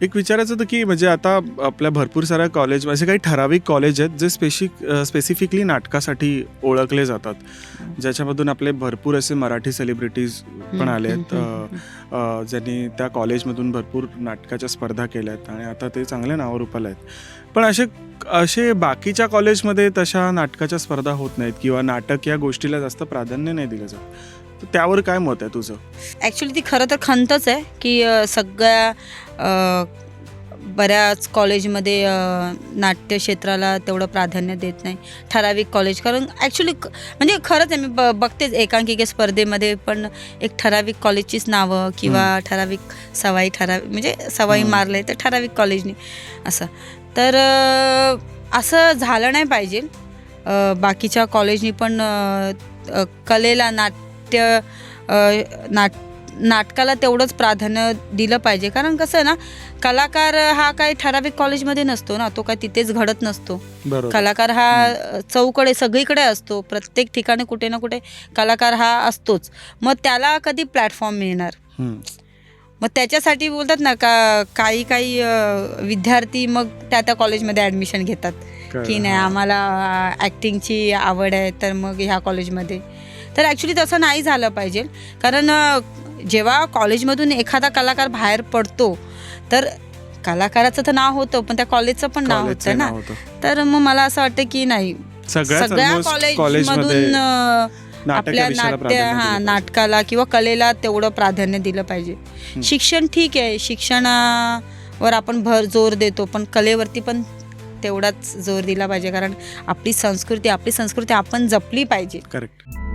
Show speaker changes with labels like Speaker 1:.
Speaker 1: एक विचारायचं होतं की म्हणजे आता आपल्या भरपूर साऱ्या कॉलेज असे काही ठराविक कॉलेज आहेत जे स्पेसिक स्पेसिफिकली नाटकासाठी ओळखले जातात. ज्याच्यामधून आपले भरपूर असे मराठी सेलिब्रिटीज पण आले आहेत ज्यांनी त्या कॉलेजमधून भरपूर नाटकाच्या स्पर्धा केल्या आहेत आणि आता ते चांगल्या नावावर रुपाला आहेत पण असे असे बाकीच्या कॉलेजमध्ये तशा नाटकाच्या स्पर्धा होत नाहीत किंवा नाटक या गोष्टीला जास्त प्राधान्य नाही दिलं जात. तर त्यावर काय मत आहे तुझं?
Speaker 2: ॲक्च्युली ती खरं तर खंतच आहे की अ, सगळ्या अ, बऱ्याच कॉलेजमध्ये नाट्य क्षेत्राला तेवढं प्राधान्य देत नाही. ठराविक कॉलेज. कारण ॲक्च्युली म्हणजे खरंच आहे मी ब बघतेच एकांकिके स्पर्धेमध्ये पण एक ठराविक कॉलेजचीच नावं किंवा ठराविक सवाई ठराविक म्हणजे सवाई. मारलं तर ठराविक कॉलेजनी असं. तर असं झालं नाही पाहिजे. बाकीच्या कॉलेजनी पण कलेला नाट्य नाट नाटकाला तेवढंच प्राधान्य दिलं पाहिजे. कारण कसं आहे ना कलाकार हा काही ठराविक कॉलेजमध्ये नसतो ना तो काय तिथेच घडत नसतो. कलाकार हा चौकडे सगळीकडे असतो. प्रत्येक ठिकाणी कुठे ना कुठे कलाकार हा असतोच. मग त्याला कधी प्लॅटफॉर्म मिळणार. मग त्याच्यासाठी बोलतात ना का काही काही विद्यार्थी मग त्या त्या कॉलेजमध्ये ॲडमिशन घेतात. की नाही. आम्हाला ॲक्टिंगची आवड आहे तर मग ह्या कॉलेजमध्ये. तर ॲक्च्युली तसं नाही झालं पाहिजे. कारण जेव्हा कॉलेजमधून एखादा कलाकार बाहेर पडतो तर कलाकाराचं तर नाव होतं पण त्या कॉलेजचं पण नाव होतं ना. तर मग मला असं वाटतं की नाही सगळ्या कॉलेजमधून आपल्या नाट्य हा. नाटकाला किंवा कलेला तेवढं प्राधान्य दिलं पाहिजे. शिक्षण ठीक आहे शिक्षणावर आपण भर जोर देतो पण कलेवरती पण तेवढाच जोर दिला पाहिजे. कारण आपली संस्कृती आपली संस्कृती आपण जपली पाहिजे.
Speaker 1: करेक्ट